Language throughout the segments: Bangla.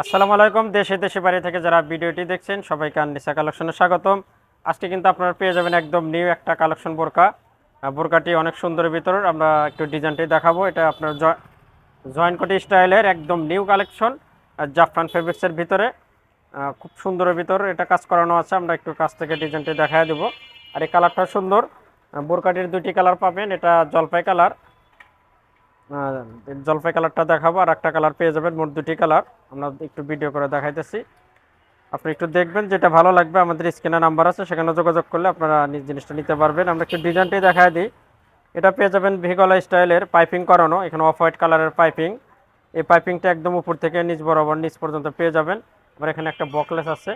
আসসালামু আলাইকুম, দেশে দেশে বাড়ি থেকে যারা ভিডিওটি দেখছেন, সবাইকে আননিসা কালেকশনে স্বাগতম। আজকে কিন্তু আপনারা পেয়ে যাবেন একদম নিউ একটা কালেকশন বোরকা। বোরকাটি অনেক সুন্দর ভিতর, আমরা একটু ডিজাইনটি দেখাবো। এটা আপনার জয়েন্ট কোটি স্টাইলের একদম নিউ কালেকশন জাফরান ফেব্রিক্সের ভিতরে। খুব সুন্দর ভিতর এটা কাজ করানো আছে, আমরা একটু কাছ থেকে ডিজাইনটি দেখায় দেবো। আর এই কালারটা সুন্দর বোরকাটির দুটি কালার পাবেন, এটা জলপাই কালার। জলপাই কালারটা দেখাবো, আর একটা কালার পেয়ে যাবেন, মোট দুটি কালার। আমরা একটু ভিডিও করে দেখাইতেছি। আপনি একটু দেখবেন, যেটা ভালো লাগবে, আমাদের স্ক্রিনে নাম্বার আছে, সেখানে যোগাযোগ করলে আপনারা নিজ জিনিসটা নিতে পারবেন। আমরা একটু ডিজাইনটি দেখায় দিই। এটা পেয়ে যাবেন ভিগলা স্টাইলের পাইপিং করানো, এখানে অফ হোয়াইট কালারের পাইপিং। এই পাইপিংটা একদম উপর থেকে নিচ বরাবর, নিচ পর্যন্ত পেয়ে যাবেন। আবার এখানে একটা বকলেস আছে,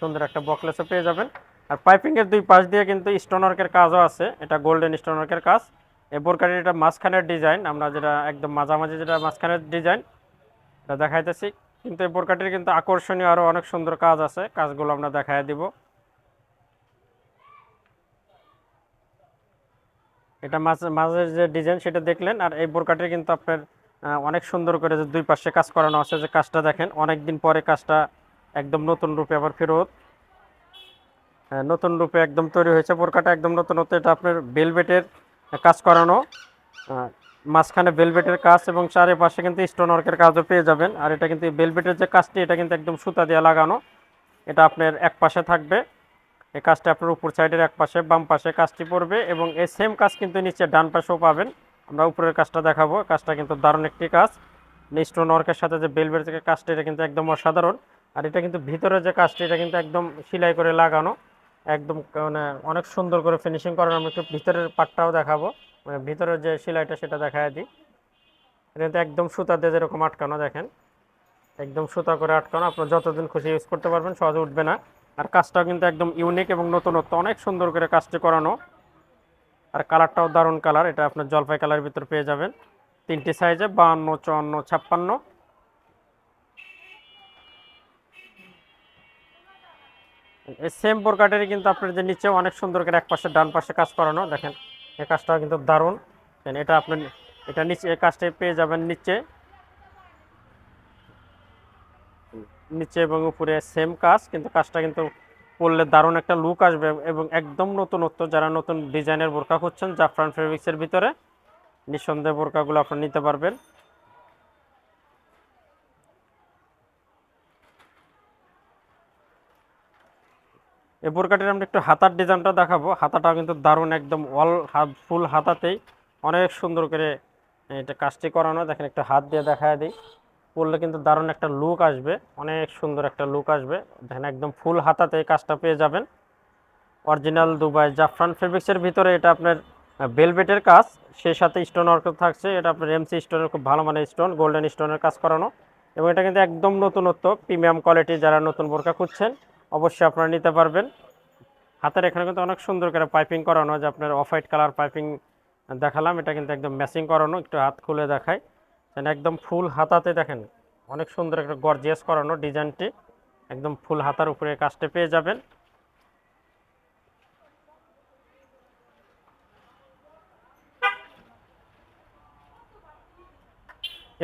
সুন্দর একটা বকলেসও পেয়ে যাবেন। আর পাইপিংয়ের দুই পাশ দিয়ে কিন্তু স্টোনওয়ার্কের কাজও আছে, এটা গোল্ডেন স্টোনওয়ার্কের কাজ। এই বোরকাটির এটা মাঝখানের ডিজাইন আমরা যেটা একদম মাঝামাঝি যেটা মাঝখানের ডিজাইন এটা দেখাইতেছি। কিন্তু এই কিন্তু আকর্ষণীয় আরও অনেক সুন্দর কাজ আছে, কাজগুলো আমরা দেখাই দিব। এটা মাঝে, মাঝের যে ডিজাইন সেটা দেখলেন, আর এই বোরকাটির কিন্তু আপনার অনেক সুন্দর করে যে দুই পাশে কাজ করানো আছে, যে কাজটা দেখেন অনেক দিন পরে কাজটা একদম নতুন রূপে আবার ফেরত। নতুন রূপে একদম তৈরি হয়েছে, বোরকাটা একদম নতুন হতে এটা আপনার বেলভেটের কাজ করানো। মাঝখানে বেলভেটের কাজ এবং চারিপাশে কিন্তু স্টোন ওয়ার্কের কাজও পেয়ে যাবেন। আর এটা কিন্তু বেলভেটের যে কাজটি, এটা কিন্তু একদম সুতা দিয়ে লাগানো। এটা আপনার এক পাশে থাকবে। এই কাজটা আপনার উপর সাইডের এক পাশে, বাম পাশে কাজটি পড়বে এবং এই সেম কাজ কিন্তু নিচে ডান পাশেও পাবেন। আমরা উপরের কাজটা দেখাবো। কাজটা কিন্তু দারুণ একটি কাজ। স্টোন ওয়ার্কের সাথে যে বেলভেটের কাজটা, এটা কিন্তু একদম অসাধারণ। আর এটা কিন্তু ভিতরে যে কাজটি, এটা কিন্তু একদম সেলাই করে লাগানো। একদম মানে অনেক সুন্দর করে ফিনিশিং করানো আমি একটু ভিতরের পাটটাও দেখাবো। মানে ভিতরের যে সেলাইটা সেটা দেখায় দিই। এটা একদম সুতা দিয়ে যেরকম আটকানো, দেখেন। একদম সুতা করে আটকানো। আপনার যতদিন খুশি ইউজ করতে পারবেন, সহজে উঠবে না। আর কাজটাও কিন্তু একদম ইউনিক এবং নতুনত্ব, অনেক সুন্দর করে কাজটি করানো। আর কালারটাও দারুণ কালার এটা আপনার জলপাই কালারের ভিতর পেয়ে যাবেন। তিনটি সাইজে বাহান্ন, চুয়ান্ন, ছাপ্পান্ন। সেম বোরকাটেরই কিন্তু আপনার যে নিচে অনেক সুন্দর করে এক পাশে ডান পাশে কাজ করানো, দেখেন এই কাজটাও কিন্তু দারুণ। এটা আপনার এটা নিচে এই কাজটা পেয়ে যাবেন নিচে। নিচে এবং উপরে সেম কাজ, কিন্তু কাজটা কিন্তু করলে দারুণ একটা লুক আসবে এবং একদম নতুনত্ব, যারা নতুন ডিজাইনের বোরকা খুঁজছেন জাফরান ফেব্রিক্সের ভিতরে, নিঃসন্দেহে বোরকাগুলো আপনারা নিতে পারবেন। এই বোরকাটির আমরা একটু হাতার ডিজাইনটা দেখাবো। হাতাটাও কিন্তু দারুণ একদম অল হাত, ফুল হাতাতেই অনেক সুন্দর করে এটা কাজটি করানো। দেখেন একটু হাত দিয়ে দেখা দিই। পরলে কিন্তু দারুণ একটা লুক আসবে, অনেক সুন্দর একটা লুক আসবে। দেখেন একদম ফুল হাতাতে কাজটা পেয়ে যাবেন। অরিজিনাল দুবাই জাফরান ফেব্রিক্সের ভিতরে এটা আপনার বেলভেটের কাজ, সেই সাথে স্টোন ওয়ার্ক থাকছে। এটা আপনার এমসি স্টোনের খুব ভালো মানের স্টোন গোল্ডেন স্টোনের কাজ করানো। এবং এটা কিন্তু একদম নতুনত্ব প্রিমিয়াম কোয়ালিটি যারা নতুন বোরকা খুঁজছেন অবশ্যই আপনারা নিতে পারবেন। হাতের এখানে কিন্তু অনেক সুন্দর করে পাইপিং করানো যে আপনার অফ হোয়াইট কালার পাইপিং দেখালাম। এটা কিন্তু একদম ম্যাচিং করানো, একটু হাত খুলে দেখায় যেন একদম ফুল হাতাতে দেখেন, অনেক সুন্দর একটা গর্জিয়াস করানো ডিজাইনটি একদম ফুল হাতার উপরে কাজটা পেয়ে যাবেন।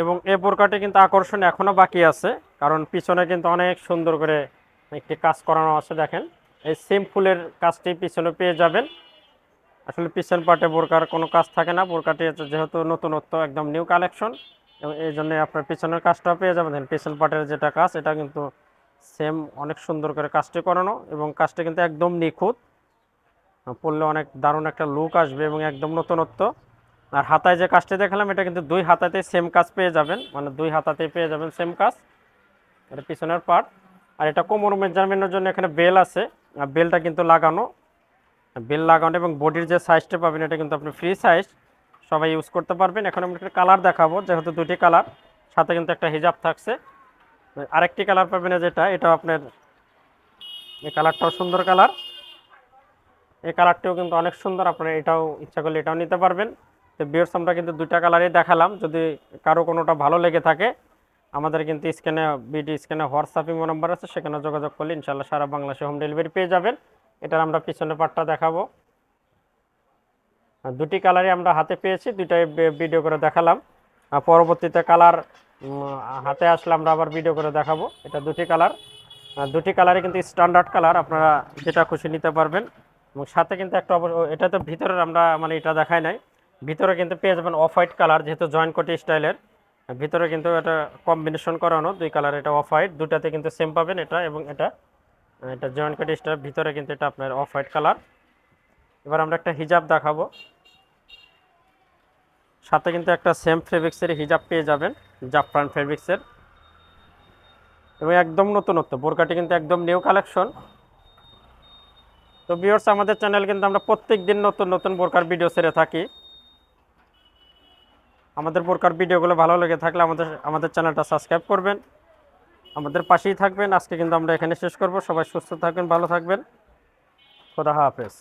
এবং এই বোরকাটি কিন্তু আকর্ষণ এখনও বাকি আছে, কারণ পিছনে কিন্তু অনেক সুন্দর করে একটি কাজ করানো আছে দেখেন। এই সেম ফুলের কাজটি পিছনে পেয়ে যাবেন। আসলে পিছন পাটে বোরকার কোনো কাজ থাকে না। বোরকাটি যেহেতু নতুনত্ব, একদম নিউ কালেকশন এবং এই জন্য আপনার পিছনের কাজটা পেয়ে যাবেন। পিছন পাটের যেটা কাজ, এটা কিন্তু সেম অনেক সুন্দর করে কাজটি করানো, এবং কাজটি কিন্তু একদম নিখুঁত। পড়লে অনেক দারুণ একটা লুক আসবে, এবং একদম নতুনত্ব। আর হাতায় যে কাজটি দেখালাম, এটা কিন্তু দুই হাতাতে সেম কাজ পেয়ে যাবেন। মানে দুই হাতাতেই পেয়ে যাবেন সেম কাজ। এটা পিছনের পার্ট আর এটা কোমর মেজারমেন্টের জন্য এখানে বেল আছে। বেলটা কিন্তু লাগানো। বেল লাগানো এবং বডির যে সাইজটা পাবেন, এটা কিন্তু আপনি ফ্রি সাইজ সবাই ইউজ করতে পারবেন। এখন আমি একটা কালার দেখাবো, যেহেতু দুটি কালার সাথে কিন্তু একটা হিজাব থাকছে। আরেকটি কালার পাবেন যেটা এটা আপনার এই কালারটাও সুন্দর কালার এই কালারটিও কিন্তু অনেক সুন্দর, আপনারা এটাও ইচ্ছা করলে এটাও নিতে পারবেন। তো বিয়ার্স আমরা কিন্তু দুইটা কালারই দেখালাম। যদি কারও কোনোটা ভালো লেগে থাকে আমাদের কিন্তু স্ক্যানে, বিডি স্ক্যানে হোয়াটসঅ্যাপ ইমো নাম্বার আছে, সেখানে যোগাযোগ করলে ইনশাল্লাহ সারা বাংলাদেশে হোম ডেলিভারি পেয়ে যাবেন। এটার আমরা পিছনের পার্টটা দেখাবো। দুটি কালারই আমরা হাতে পেয়েছি, দুইটাই ভিডিও করে দেখালাম। পরবর্তীতে কালার হাতে আসলে আমরা আবার ভিডিও করে দেখাবো। এটা দুটি কালার দুটি কালারই কিন্তু স্ট্যান্ডার্ড কালার আপনারা যেটা খুশি নিতে পারবেন। এবং সাথে কিন্তু একটা এটা তো ভিতরের আমরা মানে এটা দেখাই নাই। ভিতরে কিন্তু পেয়ে যাবেন অফ হোয়াইট কালার যেহেতু জয়েন্ট কোটি স্টাইলের ভিতরে কিন্তু এটা কম্বিনেশন করানো, দুই কালার এটা অফ হোয়াইট দুটাতে কিন্তু সেম পাবেন এটা এবং এটা। এটা জয়েন্ট কোটি স্টাইল ভিতরে কিন্তু এটা আপনার অফ হোয়াইট কালার এবার আমরা একটা হিজাব দেখাবো। সাথে কিন্তু একটা সেম ফেব্রিক্সের হিজাব পেয়ে যাবেন, জাফরান ফেব্রিক্সের এবং একদম নতুনত্ব, বোরকাটি কিন্তু একদম নিউ কালেকশন তো ভিউয়ার্স আমাদের চ্যানেল কিন্তু আমরা প্রত্যেক দিন নতুন নতুন বোরকার ভিডিও ছেড়ে থাকি। আমাদের প্রকার ভিডিওগুলো ভালো লেগে থাকলে আমাদের আমাদের চ্যানেলটা সাবস্ক্রাইব করবেন। আমাদের পাশেই থাকবেন। আজকে কিন্তু আমরা এখানে শেষ করব। সবাই সুস্থ থাকবেন, ভালো থাকবেন। খোদা হাফেজ।